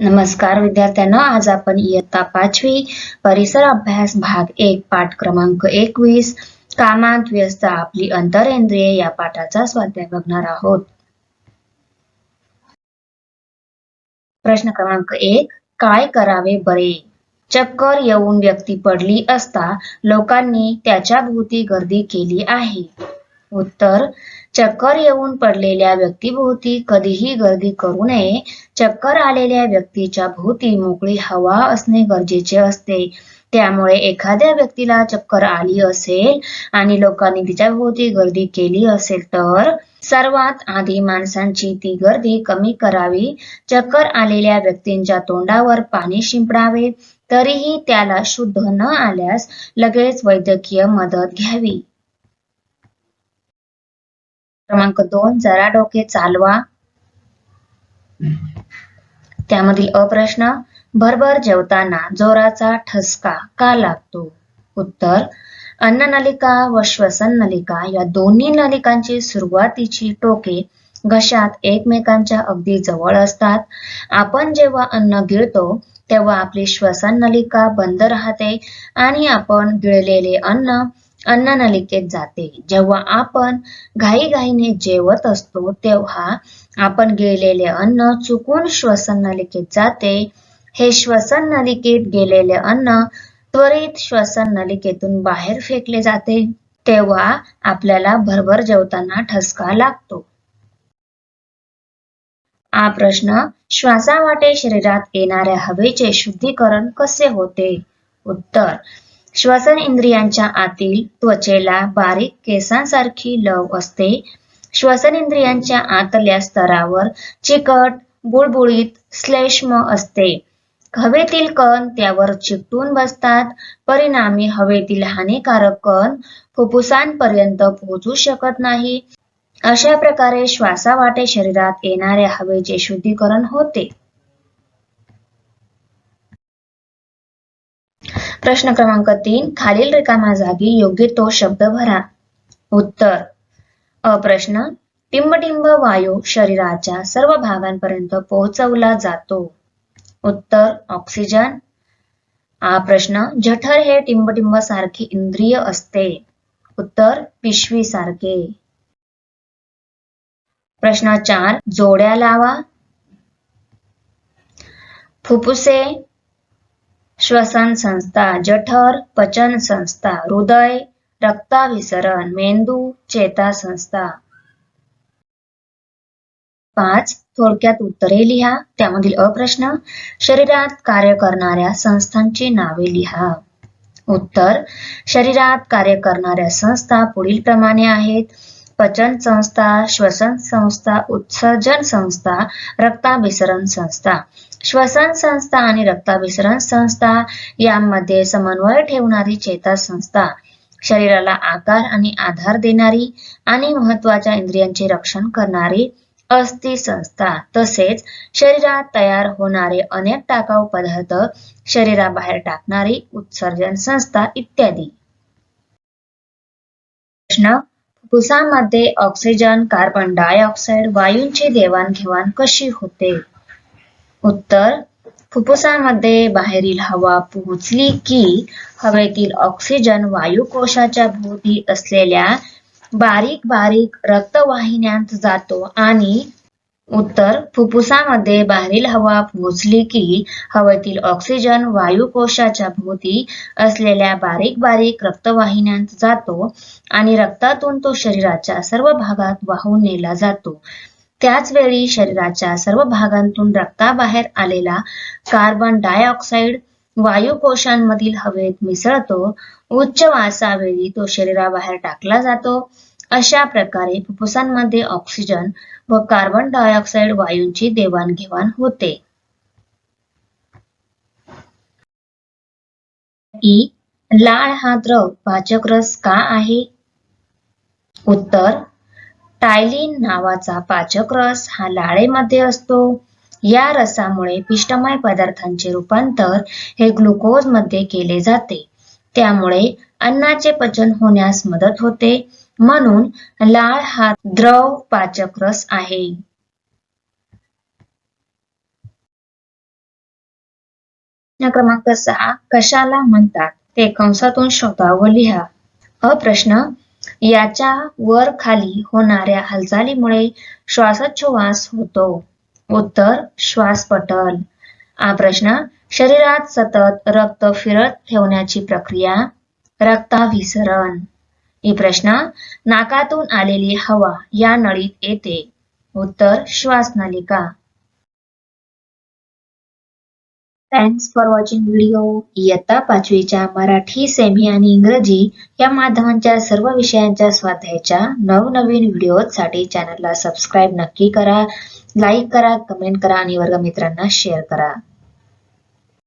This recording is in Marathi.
नमस्कार विद्यार्थ्यांना आज आपण इयत्ता पाचवी परिसर अभ्यास भाग एक पाठ क्रमांक एकवीस कामात व्यस्त आपली अंतरेंद्रिये या पाठाचा स्वाध्याय बघणार आहोत. प्रश्न क्रमांक एक काय करावे बरे? चक्कर येऊन व्यक्ती पडली असता लोकांनी त्याच्या भोवती गर्दी केली आहे. उत्तर चक्कर येऊन पडलेल्या व्यक्तीभोवती कधीही गर्दी करू नये. चक्कर आलेल्या व्यक्तीच्या भोवती मोकळी हवा असणे गरजेचे असते. त्यामुळे एखाद्या व्यक्तीला चक्कर आली असेल आणि लोकांनी तिच्या भोवती गर्दी केली असेल तर सर्वात आधी माणसांची ती गर्दी कमी करावी. चक्कर आलेल्या व्यक्तींच्या तोंडावर पाणी शिंपडावे तरीही त्याला शुद्ध न आल्यास लगेच वैद्यकीय मदत घ्यावी. क्रमांक दोन जरा डोके चालवा. त्यामधील अप्रश्न भरभर जेवताना जोराचा ठसका का लागतो? उत्तर अन्ननलिका व श्वसन नलिका या दोन्ही नलिकांची सुरुवातीची टोके घशात एकमेकांच्या अगदी जवळ असतात. आपण जेव्हा अन्न गिळतो तेव्हा आपली श्वसन नलिका बंद राहते आणि आपण गिळलेले अन्न अन्ननलिकेत जाते. जेव्हा आपण घाईघाईने जेवत असतो तेव्हा आपण गिळलेले अन्न चुकून श्वसन नलिकेत जाते. हे श्वसन नलिकेत गेलेले अन्न त्वरित श्वसन नलिकेतून बाहेर फेकले जाते. तेव्हा आपल्याला भरभर जेवताना ठसका लागतो. हा प्रश्न श्वासावाटे शरीरात येणाऱ्या हवेचे शुद्धीकरण कसे होते? उत्तर श्वसन इंद्रियांच्या आतील त्वचेला बारीक केसांसारखी लव असते. श्वसन इंद्रियांच्या आतल्या स्तरावर चिकट बुळबुळीत श्लेष्म असते. हवेतील कण त्यावर चिकटून बसतात. परिणामी हवेतील हानिकारक कण फुफ्फुसांपर्यंत पोहोचू शकत नाही. अशा प्रकारे श्वासावाटे शरीरात येणाऱ्या हवेचे शुद्धीकरण होते. प्रश्न क्रमांक तीन खालील रिकाम्या जागी योग्य तो शब्द भरा. उत्तर अ प्रश्न टिंबटिंब वायू शरीराच्या सर्व भागांपर्यंत पोहोचवला जातो. उत्तर ऑक्सिजन. आ प्रश्न जठर हे टिंबटिंब सारखे इंद्रिय असते. उत्तर पिशवी सारखे. प्रश्न चार जोड्या लावा. फुफ्फुसे श्वसन संस्था जठर पचन संस्था हृदय रक्ताभिसरण मेंदू चेता संस्था पाच थोडक्यात उत्तरे लिहा त्यामधील अप्रश्न शरीरात कार्य करणाऱ्या संस्थांची नावे लिहा. उत्तर शरीरात कार्य करणाऱ्या संस्था पुढील प्रमाणे आहेत. पचन संस्था श्वसन संस्था उत्सर्जन संस्था रक्ताभिसरण संस्था. श्वसन संस्था आणि रक्ताभिसरण संस्था यामध्ये समन्वय ठेवणारी चेता संस्था. शरीराला आकार आणि आधार देणारी आणि महत्त्वाच्या इंद्रियांचे रक्षण करणारी अस्थि संस्था. तसेच शरीरात तयार होणारे अनेक टाकाऊ पदार्थ शरीराबाहेर टाकणारी उत्सर्जन संस्था इत्यादी. प्रश्न फुफ्फुसामध्ये ऑक्सिजन कार्बन डायऑक्साईड वायूंची देवाणघेवाण कशी होते? उत्तर फुफ्फुसामध्ये बाहेरील हवा पोहोचली की हवेतील ऑक्सिजन वायुकोशाच्या भोवती असलेल्या बारीक बारीक रक्तवाहिन्यांत जातो आणि उत्तर फुफ्फुसामध्ये बाहेरील हवा पोहोचली की हवेतील ऑक्सिजन वायुकोशाच्या भोवती असलेल्या बारीक बारीक रक्तवाहिन्यांत जातो आणि रक्तातून तो शरीराच्या सर्व भागात वाहून नेला जातो. त्याच वेळी शरीराच्या सर्व भागांतून रक्ताबाहेर आलेला कार्बन डायऑक्साईड वायुकोशांमधील हवेत मिसळतो. उच्च वासावेळी तो शरीराबाहेर टाकला जातो. अशा प्रकारे फुफ्फुसांमध्ये ऑक्सिजन व कार्बन डायऑक्साईड वायूंची देवाणघेवाण होते. ई. लाळ हा द्रव पाचक रस का आहे? उत्तर टायलिन नावाचा पाचक रस हा लाळेमध्ये असतो. या रसामुळे पिष्टमय पदार्थांचे रूपांतर हे ग्लुकोजमध्ये केले जाते. त्यामुळे अन्नाचे पचन होण्यास मदत होते. म्हणून लाळ हा द्रव पाचक रस आहे. क्रमांक सहा कशाला म्हणतात? ते कंसातून शोधा व लिहा. अ प्रश्न याच्या वर खाली होणाऱ्या हालचालीमुळे श्वासोच्छवास होतो. उत्तर श्वासपटल. हा प्रश्न शरीरात सतत रक्त फिरत ठेवण्याची प्रक्रिया रक्ताभिसरण. ही प्रश्न नाकातून आलेली हवा या नळीत येते. उत्तर श्वासनलिका. थँक्स फॉर वॉचिंग व्हिडिओ इयत्ता पाचवीच्या मराठी सेमी आणि इंग्रजी या माध्यमांच्या सर्व विषयांच्या स्वाध्यायाच्या नवनवीन व्हिडिओसाठी चॅनलला सबस्क्राईब नक्की करा. लाईक करा कमेंट करा आणि वर्गमित्रांना शेअर करा.